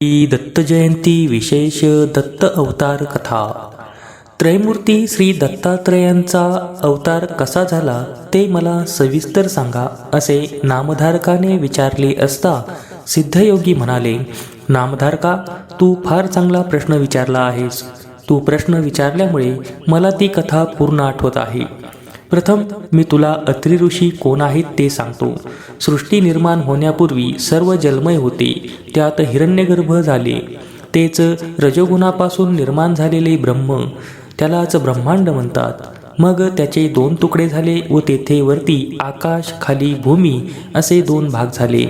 श्री दत्त जयंती विशेष दत्त अवतार कथा त्रयमूर्ती श्री दत्तात्रयांचा अवतार कसा झाला ते मला सविस्तर सांगा असे नामधारकाने विचारले असता सिद्धयोगी म्हणाले नामधारका तू फार चांगला प्रश्न विचारला आहेस तू प्रश्न विचारल्यामुळे मला ती कथा पूर्ण आठवत आहे प्रथम मी तुला अत्रि ऋषी कोण आहेत ते सांगतो. सृष्टी निर्माण होण्यापूर्वी सर्व जलमय होते त्यात हिरण्यगर्भ झाले. तेच रजोगुणापासून निर्माण झालेले ब्रह्म त्यालाच ब्रह्मांड म्हणतात. मग त्याचे दोन तुकडे झाले व तेथे वरती आकाश खाली भूमी असे दोन भाग झाले.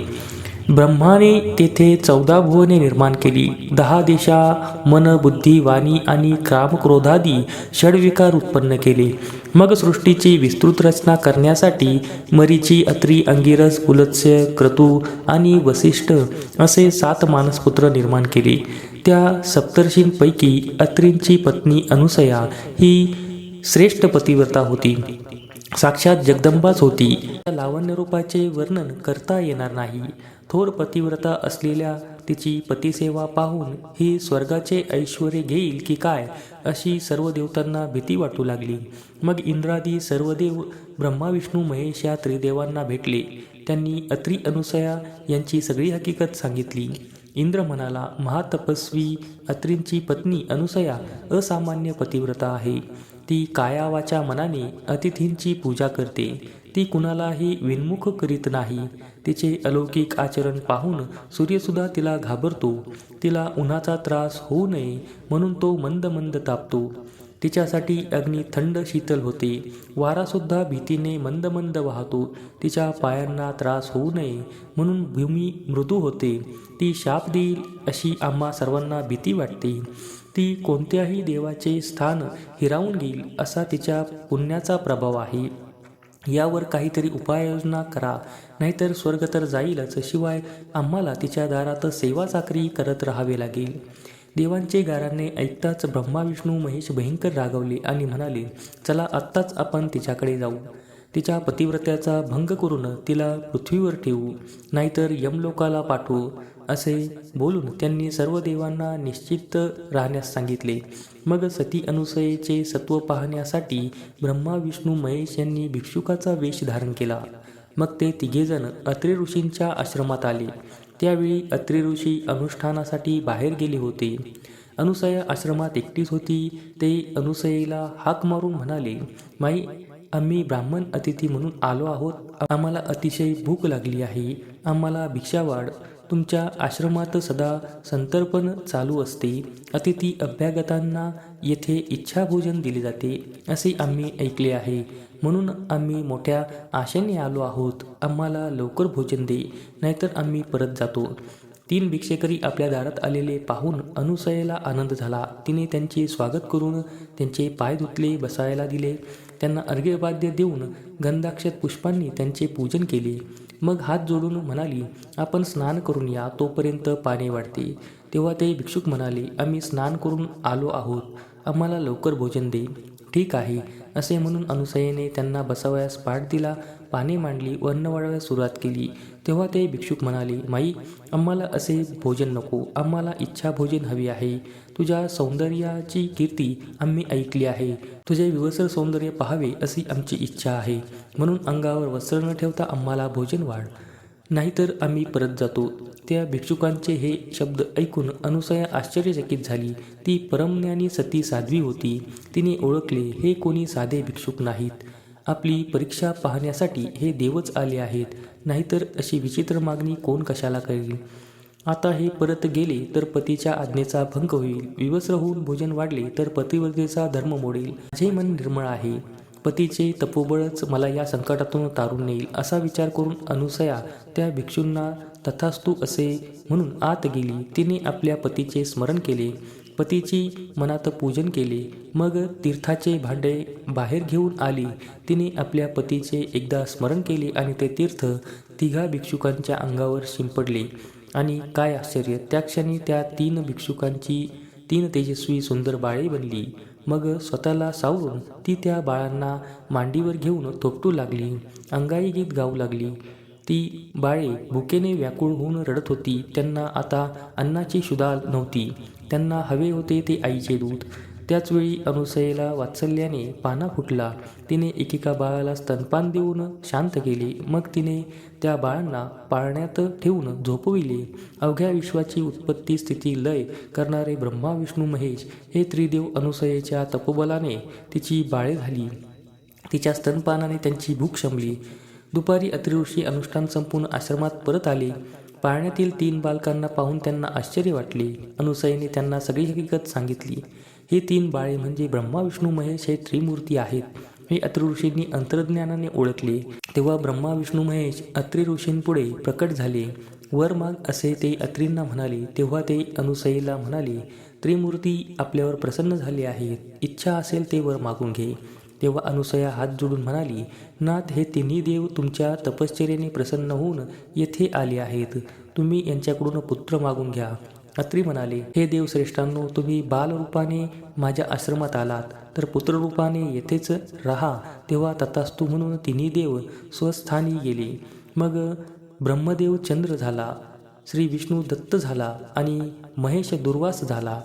ब्रह्माने तेथे चौदा भुवने निर्माण केली. दहा दिशा मन बुद्धी वाणी आणि कामक्रोधादी षडविकार उत्पन्न केले. मग सृष्टीची विस्तृत रचना करण्यासाठी मरीची अत्री अंगिरस पुलत्स्य क्रतू आणि वसिष्ठ असे सात मानसपुत्र निर्माण केले. त्या सप्तर्षींपैकी अत्रींची पत्नी अनुसया ही श्रेष्ठ पतिव्रता होती. साक्षात जगदंबाच होती. त्या लावण्यरूपाचे वर्णन करता येणार नाही. थोर पतिव्रता असलेल्या तिची पतिसेवा पाहून ही स्वर्गाचे ऐश्वर घेईल की काय अशी सर्व देवतांना भीती वाटू लागली. मग इंद्रादी सर्व देव ब्रह्माविष्णू महेश या त्रिदेवांना भेटले. त्यांनी अत्री अनुसया यांची सगळी हकीकत सांगितली. इंद्र म्हणाला महातपस्वी अत्रींची पत्नी अनुसया असामान्य पतिव्रता आहे. ती कायावाच्या मनाने अतिथींची पूजा करते. ती कुणालाही विन्मुख करीत नाही. तिचे अलौकिक आचरण पाहून सूर्यसुद्धा तिला घाबरतो. तिला उन्हाचा त्रास होऊ नये म्हणून तो मंद मंद तापतो. तिच्यासाठी अग्नी थंड शीतल होते. वारासुद्धा भीतीने मंद मंद वाहतो. तिच्या पायांना त्रास होऊ नये म्हणून भूमी मृदू होते. ती शाप देईल अशी आम्हा सर्वांना भीती वाटते. ती कोणत्याही देवाचे स्थान हिरावून घेईल असा तिच्या पुण्याचा प्रभाव आहे. यावर काहीतरी उपाययोजना करा. नाहीतर स्वर्ग तर जाईलच. शिवाय आम्हाला तिच्या दारात सेवा चाकरी करत राहावे लागेल. देवांचे गाराने ऐकताच ब्रह्मा विष्णू महेश भयंकर रागवले आणि म्हणाले चला आत्ताच आपण तिच्याकडे जाऊ. तिच्या पतिव्रत्याचा भंग करून तिला पृथ्वीवर ठेवू नाहीतर यमलोकाला पाठवू असे बोलून त्यांनी सर्व देवांना निश्चित राहण्यास सांगितले. मग सती अनुसयेचे सत्व पाहण्यासाठी ब्रह्मा विष्णू महेश यांनी भिक्षुकाचा वेश धारण केला. मग ते तिघेजण अत्रे ऋषींच्या आश्रमात आले. त्यावेळी अत्रि ऋषी अनुष्ठानासाठी बाहेर गेले होते. अनुसया आश्रमात एकटीच होती ते अनुसयेला हाक मारून म्हणाले माई आम्ही ब्राह्मण अतिथी म्हणून आलो आहोत. आम्हाला अतिशय भूक लागली आहे. आम्हाला भिक्षावाढ. तुमच्या आश्रमात सदा संतर्पण चालू असते. अतिथी अभ्यागतांना येथे इच्छाभोजन दिले जाते असे आम्ही ऐकले आहे. म्हणून आम्ही मोठ्या आशेने आलो आहोत. आम्हाला लवकर भोजन दे नाहीतर आम्ही परत जातो. तीन भिक्षेकरी आपल्या दारात आलेले पाहून अनुसयेला आनंद झाला. तिने त्यांचे स्वागत करून त्यांचे पाय धुतले बसायला दिले. त्यांना अर्घ्यवाद्य देऊन गंधाक्षत पुष्पांनी त्यांचे पूजन केले. मग हात जोडून म्हणाली आपण स्नान करून या तोपर्यंत पाणी वाढते. तेव्हा ते भिक्षुक म्हणाले आम्ही स्नान करून आलो आहोत. आम्हाला लवकर भोजन दे. ठीक आहे असे म्हणून अनुसयेने त्यांना बसावयास पाठ दिला पाने मांडली व अन्न वाढवायला सुरुवात केली. तेव्हा ते भिक्षुक म्हणाले माई आम्हाला असे भोजन नको आम्हाला इच्छा भोजन हवी आहे. तुझ्या सौंदर्याची कीर्ती आम्ही ऐकली आहे. तुझे विवसर सौंदर्य पाहावे अशी आमची इच्छा आहे. म्हणून अंगावर वस्त्र न ठेवता आम्हाला भोजन वाढ. नाहीतर आम्ही परत जातो. त्या भिक्षुकांचे हे शब्द ऐकून अनुसया आश्चर्यचकित झाली. ती परमज्ञानी सती साध्वी होती. तिने ओळखले हे कोणी साधे भिक्षुक नाहीत. आपली परीक्षा पाहण्यासाठी हे देवच आले आहेत. नाहीतर अशी विचित्र मागणी कोण कशाला करेल? आता हे परत गेले तर पतीच्या आज्ञेचा भंग होईल. विवस्र होऊन भोजन वाढले तर पतिव्रतेचा धर्म मोडेल. माझे मन निर्मळ आहे. पतीचे तपोबळच मला या संकटातून तारून नेईल असा विचार करून अनुसया त्या भिक्षूंना तथास्तू असे म्हणून आत गेली. तिने आपल्या पतीचे स्मरण केले. पतीची मनात पूजन केले. मग तीर्थाचे भांडे बाहेर घेऊन आली. तिने आपल्या पतीचे एकदा स्मरण केले आणि ते तीर्थ तिघा भिक्षुकांच्या अंगावर शिंपडले. आणि काय आश्चर्य त्या क्षणी त्या तीन भिक्षुकांची तीन तेजस्वी सुंदर बाळे बनली. मग स्वतःला सावरून ती त्या बाळांना मांडीवर घेऊन थोपटू लागली. अंगाई गीत गाऊ लागली. ती बाळे भुकेने व्याकुळ होऊन रडत होती. त्यांना आता अन्नाची शुदा नव्हती. त्यांना हवे होते ते आईचे दूध. त्याचवेळी अनुसयेला वात्सल्याने पाना फुटला. तिने एकेका बाळाला स्तनपान देऊन शांत केले. मग तिने त्या बाळांना पाळण्यात ठेवून झोपविले. अवघ्या विश्वाची उत्पत्ती स्थिती लय करणारे ब्रह्मा विष्णू महेश हे त्रिदेव अनुसयेच्या तपोबलाने तिची बाळे झाली तिच्या स्तनपानाने त्यांची भूक शमली. दुपारी अतिऋषी अनुष्ठान संपून आश्रमात परत आले. पाळण्यातील तीन बालकांना पाहून त्यांना आश्चर्य वाटले. अनुसयेने त्यांना सगळी हकीकत सांगितली. हे तीन बाळे म्हणजे ब्रह्मा विष्णू महेश हे त्रिमूर्ती आहेत. हे अत्रि ऋषींनी अंतर्ज्ञानाने ओळखले. तेव्हा ब्रह्मा विष्णू महेश अत्रि ऋषींपुढे प्रकट झाले. वर माग असे ते अत्रींना म्हणाले तेव्हा ते अनुसईला म्हणाले त्रिमूर्ती आपल्यावर प्रसन्न झाले आहेत इच्छा असेल ते वर मागून घे. तेव्हा अनुसया हात जोडून म्हणाली नाथ हे तिन्ही देव तुमच्या तपश्चर्याने प्रसन्न होऊन येथे आले आहेत. तुम्ही यांच्याकडून पुत्र मागून घ्या. अत्री म्हणाले हे देव श्रेष्ठांनो तुम्ही बालरूपाने माझ्या आश्रमात आलात. तर पुत्ररूपाने येथेच राहा. तेव्हा तथास्तू म्हणून तिन्ही देव स्वस्थानी गेले. मग ब्रह्मदेव चंद्र झाला श्री विष्णू दत्त झाला आणि महेश दुर्वास झाला.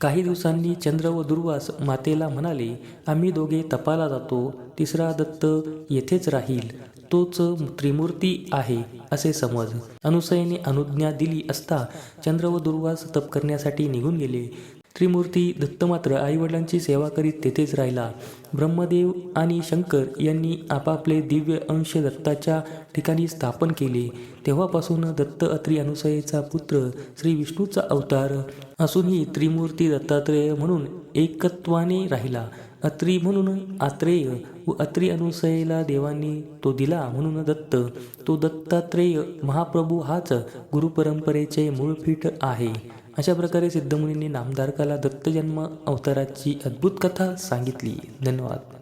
काही दिवसांनी चंद्र व दुर्वास मातेला म्हणाले आम्ही दोघे तपाला जातो. तिसरा दत्त येथेच राहील. तोच त्रिमूर्ती आहे असे समज. अनुसयने अनुज्ञा दिली असता चंद्र व दुर्वास तप करण्यासाठी निघून गेले. त्रिमूर्ती दत्त मात्र आईवडिलांची सेवा करीत तेथेच राहिला. ब्रह्मदेव आणि शंकर यांनी आपापले दिव्य अंश दत्ताच्या ठिकाणी स्थापन केले. तेव्हापासून दत्त अत्री अनुसयेचा पुत्र श्री विष्णूचा अवतार. असूनही त्रिमूर्ती दत्तात्रेय म्हणून एकत्वाने राहिला. अत्री म्हणून आत्रेय व अत्री अनुसयेला देवांनी तो दिला म्हणून दत्त. तो दत्तात्रेय महाप्रभू हाच गुरुपरंपरेचे मूळपीठ आहे. अशा प्रकारे सिद्धमुनींनी नामधारकाला दत्तजन्म अवताराची अद्भुत कथा सांगितली. धन्यवाद.